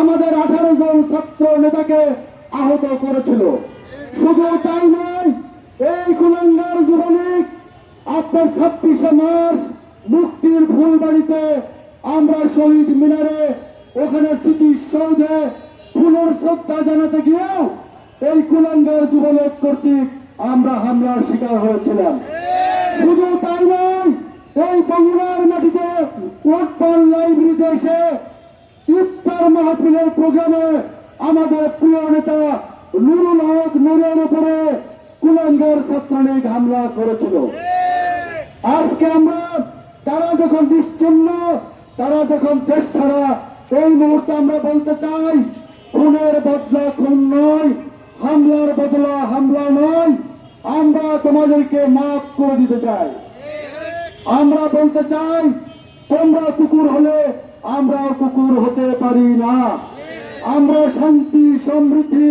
আমাদের আঠারো জন ছাত্র নেতাকে আহত করেছিল। শুধু তাই নয়, এই কুলাঙ্গার যুবলীগ আপনার ছাব্বিশে মার্চ মুক্তির ফুলবাড়িতে আমরা শহীদ মিনারে ওখানে স্মৃতিসৌধে ফুলের শ্রদ্ধা জানাতে গিয়েও এই কুলাঙ্গার যুবলীগ কর্তৃক আমরা হামলার শিকার হয়েছিলাম। শুধু তাই নয়, এই বগুড়ার মাটিতে ওটপাল লাইব্রেরিতে এসে ইফতার মাহফিলের প্রোগ্রামে আমাদের প্রিয় নেতা নুরুল হক নুরের উপরে কুলাঙ্গার ছাত্রলীগ হামলা করেছিল। আজকে আমরা, তারা যখন নিশ্চিন্ন, তারা যখন দেশ ছাড়া, এই মুহূর্তে আমরা বলতে চাই, খুনের বদলা খুন নয়, হামলার বদলা হামলা নয়, আমরা তোমাদেরকে মাফ করে দিতে চাই। আমরা বলতে চাই, তোমরা কুকুর হলে পারি না। আমরা শান্তি, সমৃদ্ধি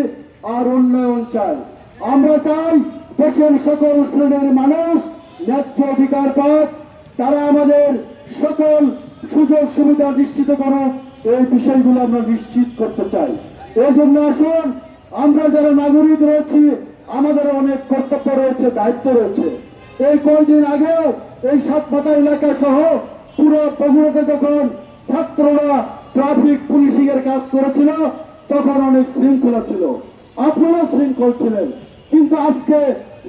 আর উন্নয়ন চাই। আমরা চাই দেশের সকল শ্রেণির মানুষ ন্যায্য অধিকার পাক, তারা আমাদের সকল সুযোগ সুবিধা নিশ্চিত করুক। এই বিষয়গুলো আমরা নিশ্চিত করতে চাই। এই জন্য আসুন, আমরা যারা নাগরিক রয়েছি, আমাদের অনেক কর্তব্য রয়েছে, দায়িত্ব রয়েছে। এই কয়েকদিন আগেও এই সাতপাতা এলাকা সহ পুরো বগুড়াতে যখন ছাত্ররা ট্রাফিক পুলিশিং এর কাজ করেছিল, তখন অনেক শৃঙ্খলা ছিল। আপনারা শৃঙ্খল ছিলেন। কিন্তু আজকে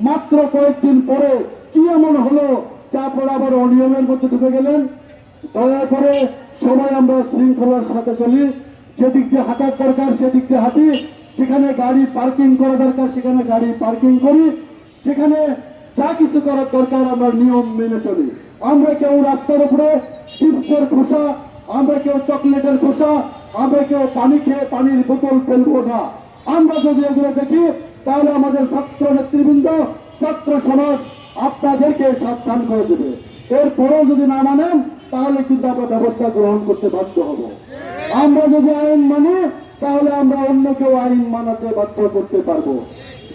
মাত্র কয়েকদিন পরে কি এমন হলো যা আপনারা আবার অনিয়মের মধ্যে ঢুকে গেলেন। দয়া করে সবাই আমরা শৃঙ্খলার সাথে চলি। যেদিক দিয়ে হাঁটার দরকার, সেদিক দিয়ে হাঁটি। যেখানে গাড়ি পার্কিং করা দরকার, সেখানে গাড়ি পার্কিং করি। সেখানে যা কিছু করার দরকার, আমরা নিয়ম মেনে চলি। আমরা কেউ রাস্তার উপরে চিপসের খোসা আমরা কেউ চকলেটের খোসা, আমরা কেউ পানি খেয়ে পানির বোতল ফেলব না। আমরা যদি এগুলো দেখি, তাহলে আমাদের ছাত্র নেতৃবৃন্দ, ছাত্র সমাজ আপনাদেরকে সাবধান করে দেবে। এরপরেও যদি না মানেন, তাহলে কিন্তু আমরা ব্যবস্থা গ্রহণ করতে বাধ্য হব। আমরা যদি আইন মানি, তাহলে আমরা অন্য কেউ আইন মানাতে বাধ্য করতে পারব।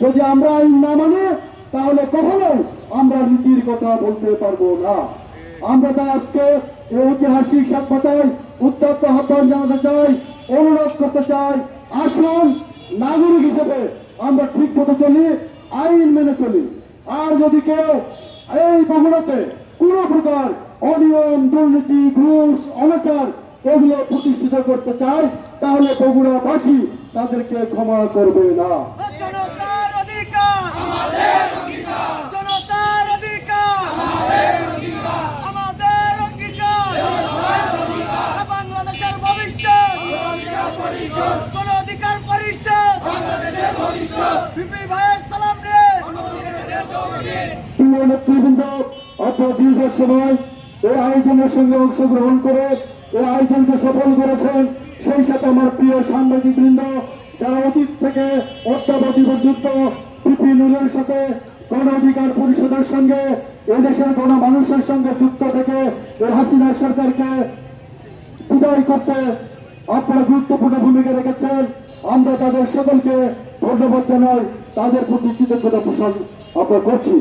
যদি আমরা আইন না মানি, তাহলে কখনোই আমরা নীতির কথা বলতে পারব না। আমরা তাই আজকে এই ঐতিহাসিক সাক্ষাতায় উত্তপ্ত আহ্বান জানাতে চাই, অনুরোধ করতে চাই, আসুন নাগরিক হিসেবে আমরা ঠিক মতো চলি, আইন মেনে চলি। আর যদি কেউ এই বগুড়াতে কোন প্রকার অনিয়ম, দুর্নীতি, ঘুষ, অনাচার এগুলো প্রতিষ্ঠিত করতে চায়, তাহলে বগুড়াবাসী তাদেরকে ক্ষমা করবে না জনতার অধিকার আমাদের অধিকার জনতার অধিকার আমাদের অধিকার আমাদের অঙ্গীকার বাংলাদেশের ভবিষ্যৎ কোন অধিকার পরিষদ বাংলাদেশের ভবিষ্যৎ বিপি ভাইয়ের সালাম প্রিয় নেতৃবৃন্দ সাথে আমার পরিষদের সঙ্গে, এদেশের গণ মানুষের সঙ্গে যুক্ত থেকে হাসিনা সরকারকে বিদায় করতে আপনারা গুরুত্বপূর্ণ ভূমিকা রেখেছেন। আমরা তাদের সকলকে ধন্যবাদ জানাই, তাদের প্রতি কৃতজ্ঞতা পোষণ আমরা করছি।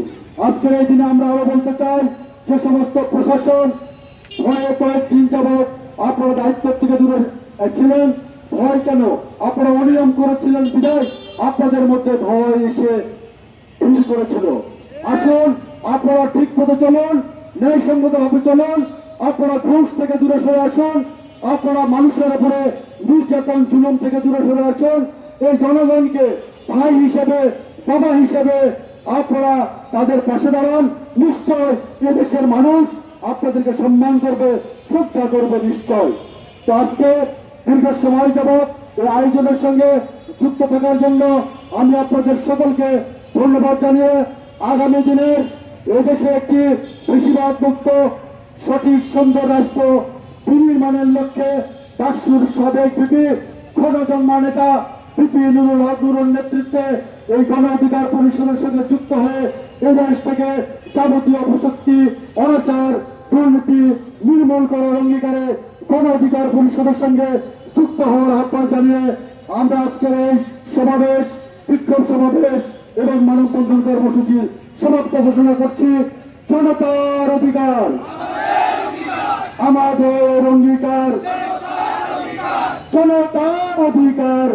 আজকের এই দিনে আমরা আরও বলতে চাই, যে সমস্ত প্রশাসন, ভয়ে কয়েকদিন যাবৎ আপনারা দায়িত্ব থেকে দূরে ছিলেন, ভয় কেন? আপনারা অনিয়ম করেছিলেন বিদায় আপনাদের মধ্যে ভয় এসে ভিড় করেছিল। আসুন, আপনারা ঠিক মতো চলুন ন্যায়সঙ্গত ভাবে চলুন, আপনারা ঘুষ থেকে দূরে সরে আসুন আপনারা মানুষের উপরে নির্যাতন জুলুম থেকে দূরে সরে আসুন। এই জনগণকে ভাই হিসেবে, বাবা হিসেবে আপনারা তাদের পাশে দাঁড়ান। নিশ্চয় এদেশের মানুষ আপনাদেরকে সম্মান করবে, শ্রদ্ধা করবে নিশ্চয়। তো আজকে দীর্ঘ সময় যাবৎ এই আয়োজনের সঙ্গে যুক্ত থাকার জন্য আমি আপনাদের সকলকে ধন্যবাদ জানিয়ে আগামী দিনের এদেশে একটি বেশিরভাগ মুক্ত, সঠিক, সুন্দর রাষ্ট্র বিনির্মাণের লক্ষ্যে ডাকসুর সাবেক বিপি ঘনজন্মা নেতা বিপি নুরুল হক নুরুল নেতৃত্বে এই গণ অধিকার পরিষদের সঙ্গে যুক্ত হয়ে এই দেশ থেকে যাবতীয় অপশক্তি, অনাচার, দুর্নীতি নির্মূল করার অঙ্গীকারে গণ অধিকার পরিষদের সঙ্গে যুক্ত হওয়ার আহ্বান জানিয়ে আমরা আজকের এই সমাবেশ, বিক্ষোভ সমাবেশ এবং মানববন্ধন কর্মসূচির সমাপ্ত ঘোষণা করছি। জনতার অধিকার। আমাদের অঙ্গীকার। জনতার অধিকার।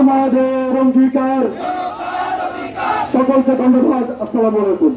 আমাদের অঙ্গীকার। সকলকে ধন্যবাদ। আসসালামু আলাইকুম।